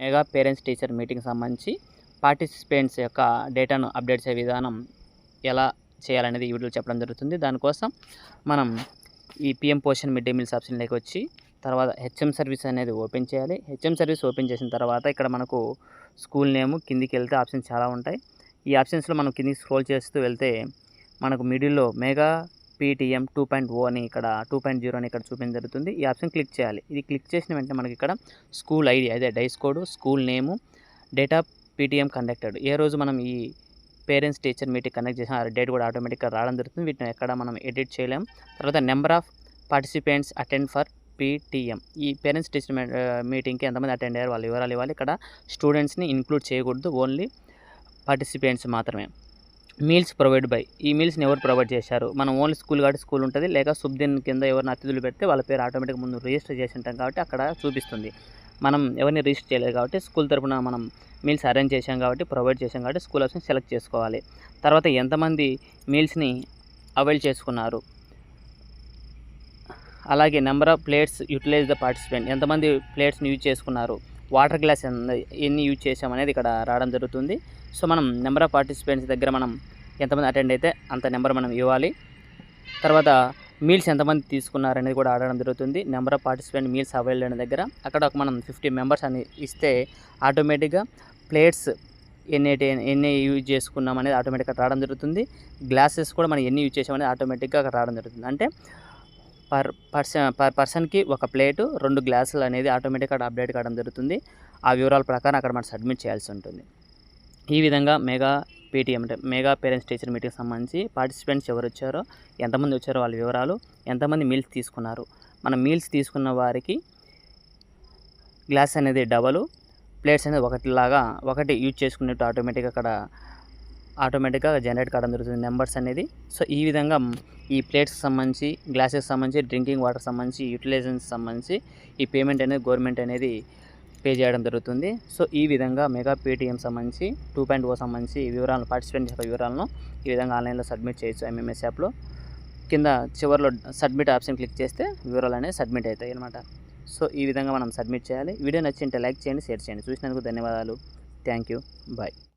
Mega parents teacher meeting సంబంధించి participants యొక్క డేటాను అప్డేట్ చేసే విధానం ఎలా చేయాలనేది ఈ వీడియోలో చెప్పడం జరుగుతుంది. దానికోసం మనం ఈ PM Poshan mid day meals ఆప్షన్లోకి వచ్చి తర్వాత హెచ్ఎం సర్వీస్ అనేది ఓపెన్ చేయాలి. హెచ్ఎం సర్వీస్ ఓపెన్ చేసిన తర్వాత ఇక్కడ మనకు స్కూల్ నేమ్ కిందికి వెళ్తే ఆప్షన్స్ చాలా ఉంటాయి. ఈ ఆప్షన్స్లో మనం కిందికి స్క్రోల్ చేస్తూ వెళ్తే మనకు మిడిల్లో mega PTM two point O అని ఇక్కడ టూ పాయింట్ జీరో అని ఇక్కడ చూపించడం జరుగుతుంది. ఈ ఆప్షన్ క్లిక్ చేయాలి. ఇది క్లిక్ చేసిన వెంటనే మనకి ఇక్కడ స్కూల్ ఐడి అదే DISE code school name of PTM conducted ఏ రోజు మనం ఈ పేరెంట్స్ టీచర్ మీటింగ్ కండక్ట్ చేసిన డేట్ కూడా ఆటోమేటిక్గా రావడం జరుగుతుంది. వీటిని ఎక్కడ మనం ఎడిట్ చేయలేం. తర్వాత number of participants attend for PTM ఈ పేరెంట్స్ టీచర్ మీటింగ్కి ఎంతమంది అటెండ్ అయ్యారు వాళ్ళ వివరాలు ఇవ్వాలి. ఇక్కడ స్టూడెంట్స్ని ఇంక్లూడ్ చేయకూడదు. ఓన్లీ పార్టిసిపెంట్స్ మాత్రమే. మీల్స్ ప్రొవైడ్ బై ఈ మీల్స్ని ఎవరు ప్రొవైడ్ చేశారు? మనం ఓన్లీ స్కూల్ కాబట్టి స్కూల్ ఉంటుంది. లేక సుబ్దిన్ కింద ఎవరిని అతిథులు పెడితే వాళ్ళ పేరు ఆటోమేటిక్గా ముందు రిజిస్టర్ చేసి ఉంటాం కాబట్టి అక్కడ చూపిస్తుంది. మనం ఎవరిని రిజిస్టర్ చేయలేదు కాబట్టి స్కూల్ తరపున మనం మీల్స్ అరేంజ్ చేసాం కాబట్టి ప్రొవైడ్ చేసాం కాబట్టి స్కూల్ ఆప్షన్ సెలెక్ట్ చేసుకోవాలి. తర్వాత ఎంతమంది మీల్స్ని అవైల్ చేసుకున్నారు? అలాగే number of plates utilize the participant ఎంతమంది ప్లేట్స్ని యూజ్ చేసుకున్నారు? వాటర్ గ్లాస్ ఎన్ని యూజ్ చేసామనేది ఇక్కడ రావడం జరుగుతుంది. సో మనం నెంబర్ ఆఫ్ పార్టిసిపెంట్స్ దగ్గర మనం ఎంతమంది అటెండ్ అయితే అంత నెంబర్ మనం ఇవ్వాలి. తర్వాత మీల్స్ ఎంతమంది తీసుకున్నారనేది కూడా ఆడడం జరుగుతుంది. Number of participant meals available అయిన దగ్గర. అక్కడ ఒక మనం ఫిఫ్టీ మెంబర్స్ అని ఇస్తే ఆటోమేటిక్గా ప్లేట్స్ ఎన్ని ఎన్ని యూజ్ చేసుకున్నాం అనేది ఆటోమేటిక్గా రావడం జరుగుతుంది. గ్లాసెస్ కూడా మనం ఎన్ని యూజ్ చేసాం అనేది ఆటోమేటిక్గా అక్కడ రావడం జరుగుతుంది. అంటే పర్ పర్సన్ పర్ పర్సన్కి ఒక ప్లేటు రెండు గ్లాసులు అనేది ఆటోమేటిక్గా అప్డేట్ కావడం జరుగుతుంది. ఆ వివరాల ప్రకారం అక్కడ మనం సబ్మిట్ చేయాల్సి ఉంటుంది. ఈ విధంగా మెగా పేటీఎం అంటే మెగా పేరెంట్స్ టీచర్ మీటింగ్ సంబంధించి పార్టిసిపెంట్స్ ఎవరు వచ్చారో ఎంతమంది వచ్చారో వాళ్ళ వివరాలు ఎంతమంది మీల్స్ తీసుకున్నారు. మన మీల్స్ తీసుకున్న వారికి గ్లాస్ అనేది డబలు ప్లేట్స్ అనేది ఒకటిలాగా ఒకటి యూజ్ చేసుకున్నట్టు ఆటోమేటిక్గా అక్కడ ఆటోమేటిక్గా జనరేట్ కావడం జరుగుతుంది నెంబర్స్ అనేది. సో ఈ విధంగా ఈ ప్లేట్స్కి సంబంధించి గ్లాసెస్ సంబంధించి డ్రింకింగ్ వాటర్ సంబంధించి యూటిలైజేషన్స్ సంబంధించి ఈ పేమెంట్ అనేది గవర్నమెంట్ అనేది పే చేయడం జరుగుతుంది. సో ఈ విధంగా మెగా పేటీఎం సంబంధించి టూ పాయింట్ ఓ సంబంధించి వివరాలను పార్టిసిపెంట్ యొక్క వివరాలను ఈ విధంగా ఆన్లైన్లో సబ్మిట్ చేయొచ్చు ఎంఎంఎస్ యాప్లో. కింద చివరిలో సబ్మిట్ ఆప్షన్ క్లిక్ చేస్తే వివరాలు అనేవి సబ్మిట్ అవుతాయి అనమాట సో ఈ విధంగా మనం సబ్మిట్ చేయాలి. వీడియో నచ్చింటే లైక్ చేయండి షేర్ చేయండి. చూసినందుకు ధన్యవాదాలు. Thank you. బాయ్.